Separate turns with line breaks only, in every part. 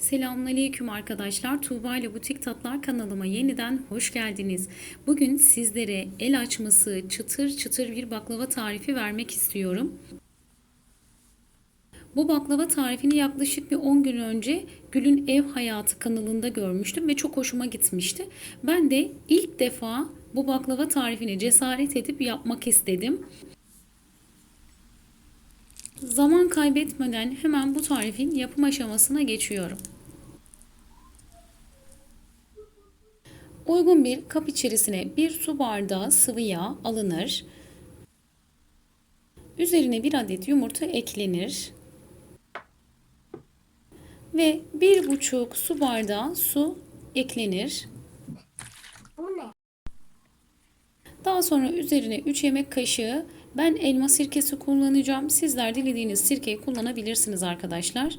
Selamünaleyküm arkadaşlar. Tuğba ile Butik Tatlar kanalıma yeniden hoş geldiniz. Bugün sizlere el açması çıtır çıtır bir baklava tarifi vermek istiyorum. Bu baklava tarifini yaklaşık bir 10 gün önce Gül'ün Ev Hayatı kanalında görmüştüm ve çok hoşuma gitmişti. Ben de ilk defa bu baklava tarifini cesaret edip yapmak istedim. Zaman kaybetmeden hemen bu tarifin yapım aşamasına geçiyorum. Uygun bir kap içerisine bir su bardağı sıvı yağ alınır. Üzerine bir adet yumurta eklenir. Ve bir buçuk su bardağı su eklenir.
Bu ne?
Daha sonra üzerine 3 yemek kaşığı ben elma sirkesi kullanacağım. Sizler dilediğiniz sirkeyi kullanabilirsiniz arkadaşlar.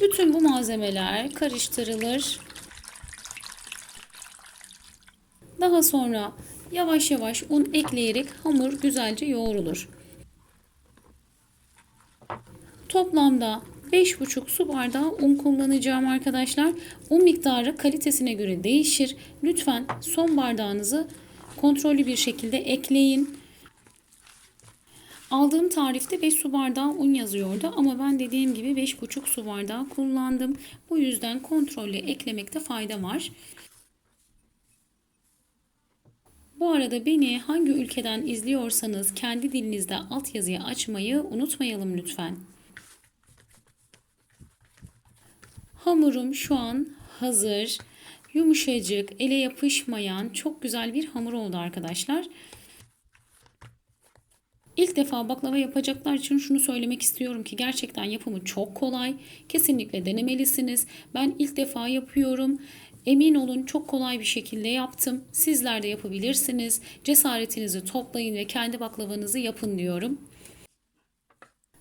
Bütün bu malzemeler karıştırılır. Daha sonra yavaş yavaş un ekleyerek hamur güzelce yoğrulur. Toplamda 5,5 su bardağı un kullanacağım arkadaşlar. Un miktarı kalitesine göre değişir. Lütfen son bardağınızı kontrollü bir şekilde ekleyin. Aldığım tarifte 5 su bardağı un yazıyordu ama ben dediğim gibi 5,5 su bardağı kullandım. Bu yüzden kontrollü eklemekte fayda var. Bu arada beni hangi ülkeden izliyorsanız kendi dilinizde altyazıyı açmayı unutmayalım lütfen. Hamurum şu an hazır. Yumuşacık, ele yapışmayan çok güzel bir hamur oldu arkadaşlar. İlk defa baklava yapacaklar için şunu söylemek istiyorum ki gerçekten yapımı çok kolay. Kesinlikle denemelisiniz. Ben ilk defa yapıyorum. Emin olun çok kolay bir şekilde yaptım. Sizler de yapabilirsiniz. Cesaretinizi toplayın ve kendi baklavanızı yapın diyorum.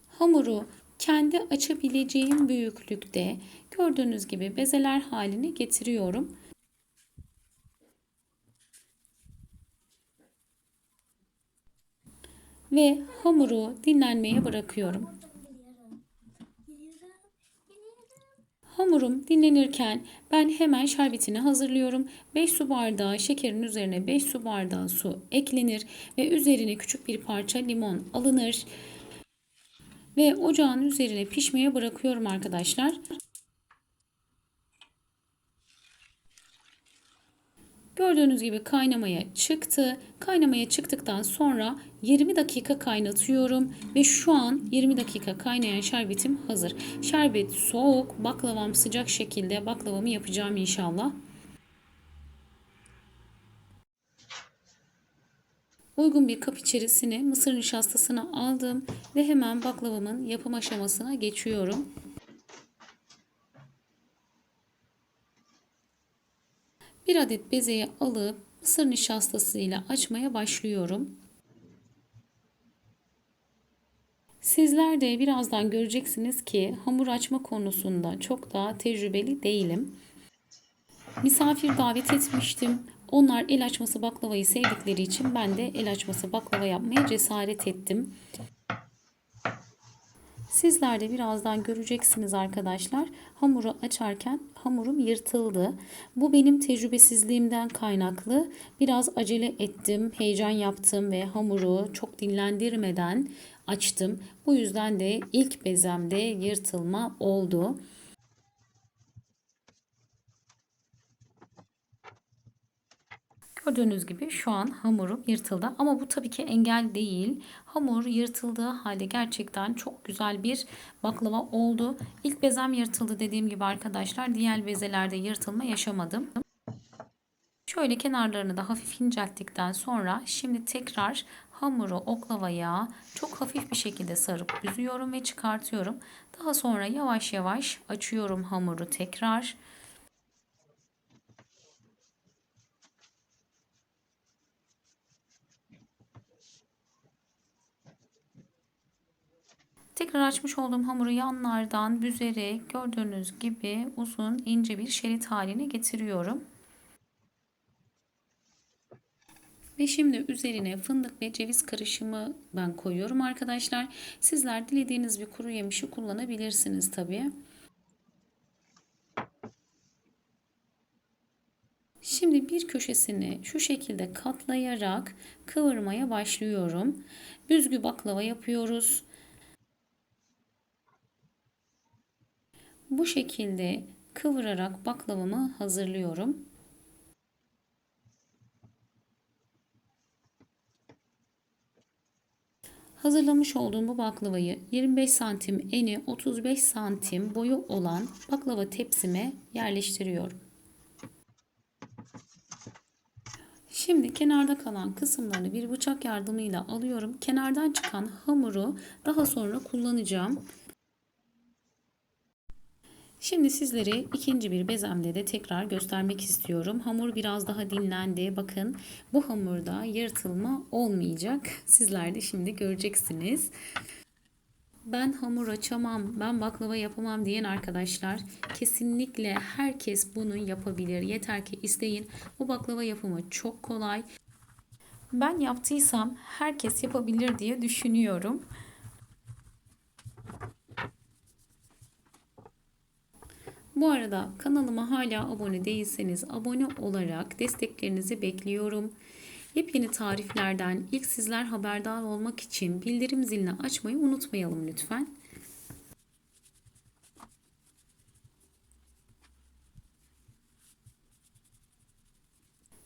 Hamuru kendi açabileceğim büyüklükte gördüğünüz gibi bezeler haline getiriyorum. Ve hamuru dinlenmeye bırakıyorum. Hamurum dinlenirken ben hemen şerbetini hazırlıyorum. 5 su bardağı şekerin üzerine 5 su bardağı su eklenir ve üzerine küçük bir parça limon alınır. Ve ocağın üzerine pişmeye bırakıyorum arkadaşlar. Gördüğünüz gibi kaynamaya çıktı. Kaynamaya çıktıktan sonra 20 dakika kaynatıyorum ve şu an 20 dakika kaynayan şerbetim hazır. Şerbet soğuk, baklavam sıcak şekilde baklavamı yapacağım inşallah. Uygun bir kap içerisine mısır nişastasını aldım ve hemen baklavamın yapım aşamasına geçiyorum. Bir adet bezeyi alıp mısır nişastası ile açmaya başlıyorum. Sizler de birazdan göreceksiniz ki hamur açma konusunda çok daha tecrübeli değilim. Misafir davet etmiştim. Onlar el açması baklavayı sevdikleri için ben de el açması baklava yapmaya cesaret ettim. Sizler de birazdan göreceksiniz arkadaşlar. Hamuru açarken hamurum yırtıldı. Bu benim tecrübesizliğimden kaynaklı. Biraz acele ettim, heyecan yaptım ve hamuru çok dinlendirmeden açtım. Bu yüzden de ilk bezemde yırtılma oldu. Gördüğünüz gibi şu an hamurum yırtıldı ama bu tabii ki engel değil. Hamur yırtıldığı halde gerçekten çok güzel bir baklava oldu. İlk bezem yırtıldı dediğim gibi arkadaşlar. Diğer bezelerde yırtılma yaşamadım. Şöyle kenarlarını da hafif incelttikten sonra şimdi tekrar hamuru oklavaya çok hafif bir şekilde sarıp büzüyorum ve çıkartıyorum. Daha sonra yavaş yavaş açıyorum hamuru tekrar. Tekrar açmış olduğum hamuru yanlardan büzerek gördüğünüz gibi uzun ince bir şerit haline getiriyorum. Ve şimdi üzerine fındık ve ceviz karışımı ben koyuyorum arkadaşlar. Sizler dilediğiniz bir kuru yemişi kullanabilirsiniz tabii. Şimdi bir köşesini şu şekilde katlayarak kıvırmaya başlıyorum. Büzgü baklava yapıyoruz. Bu şekilde kıvırarak baklavamı hazırlıyorum. Hazırlamış olduğum bu baklavayı 25 santim eni 35 santim boyu olan baklava tepsime yerleştiriyorum. Şimdi kenarda kalan kısımlarını bir bıçak yardımıyla alıyorum. Kenardan çıkan hamuru daha sonra kullanacağım. Şimdi sizlere ikinci bir bezemle de tekrar göstermek istiyorum. Hamur biraz daha dinlendi. Bakın bu hamurda yırtılma olmayacak. Sizler de şimdi göreceksiniz. Ben hamur açamam, ben baklava yapamam diyen arkadaşlar kesinlikle herkes bunu yapabilir. Yeter ki isteyin. Bu baklava yapımı çok kolay. Ben yaptıysam herkes yapabilir diye düşünüyorum. Bu arada kanalıma hala abone değilseniz abone olarak desteklerinizi bekliyorum. Yepyeni tariflerden ilk sizler haberdar olmak için bildirim zilini açmayı unutmayalım lütfen.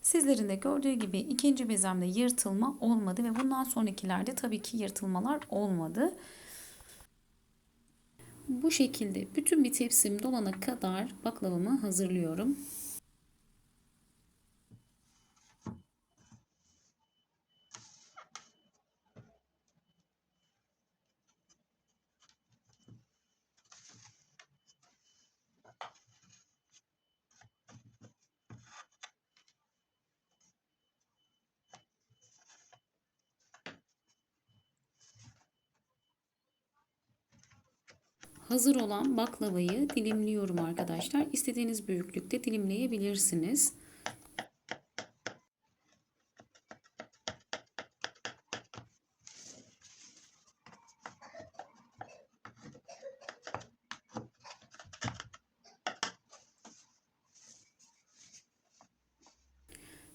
Sizlerin de gördüğü gibi ikinci bezemde yırtılma olmadı ve bundan sonrakilerde tabii ki yırtılmalar olmadı. Bu şekilde bütün bir tepsim dolana kadar baklavamı hazırlıyorum. Hazır olan baklavayı dilimliyorum arkadaşlar. İstediğiniz büyüklükte dilimleyebilirsiniz.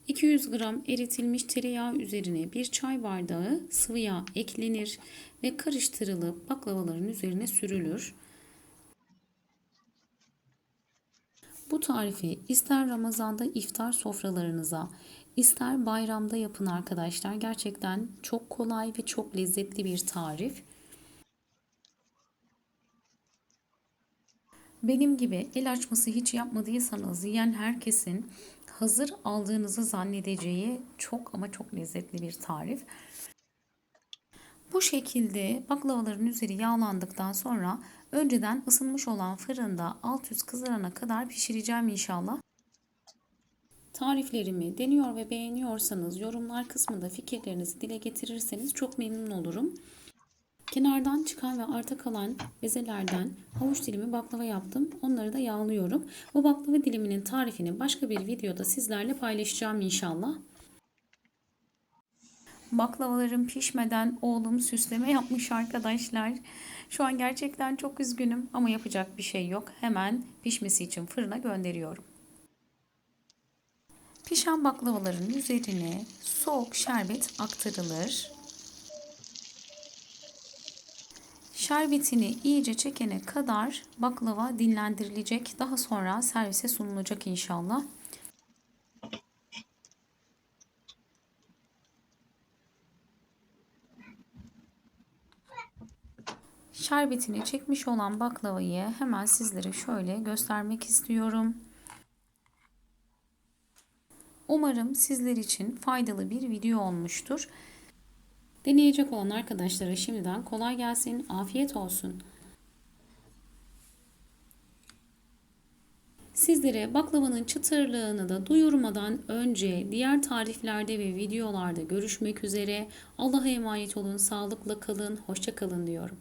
...200 gram eritilmiş tereyağı üzerine bir çay bardağı sıvı yağ eklenir ve karıştırılıp baklavaların üzerine sürülür. Bu tarifi ister Ramazan'da iftar sofralarınıza, ister bayramda yapın arkadaşlar. Gerçekten çok kolay ve çok lezzetli bir tarif. Benim gibi el açması hiç yapmadıysanız yiyen herkesin hazır aldığınızı zannedeceği çok ama çok lezzetli bir tarif. Bu şekilde baklavaların üzeri yağlandıktan sonra önceden ısınmış olan fırında alt üst kızarana kadar pişireceğim inşallah. Tariflerimi deniyor ve beğeniyorsanız yorumlar kısmında fikirlerinizi dile getirirseniz çok memnun olurum. Kenardan çıkan ve arta kalan bezelerden havuç dilimi baklava yaptım. Onları da yağlıyorum. Bu baklava diliminin tarifini başka bir videoda sizlerle paylaşacağım inşallah. Baklavalarım pişmeden oğlum süsleme yapmış arkadaşlar. Şu an gerçekten çok üzgünüm ama yapacak bir şey yok. Hemen pişmesi için fırına gönderiyorum. Pişen baklavaların üzerine soğuk şerbet aktarılır. Şerbetini iyice çekene kadar baklava dinlendirilecek. Daha sonra servise sunulacak inşallah. Şerbetini çekmiş olan baklavayı hemen sizlere şöyle göstermek istiyorum. Umarım sizler için faydalı bir video olmuştur. Deneyecek olan arkadaşlara şimdiden kolay gelsin, afiyet olsun. Sizlere baklavanın çıtırlığını da duyurmadan önce diğer tariflerde ve videolarda görüşmek üzere. Allah'a emanet olun, sağlıkla kalın, hoşça kalın diyorum.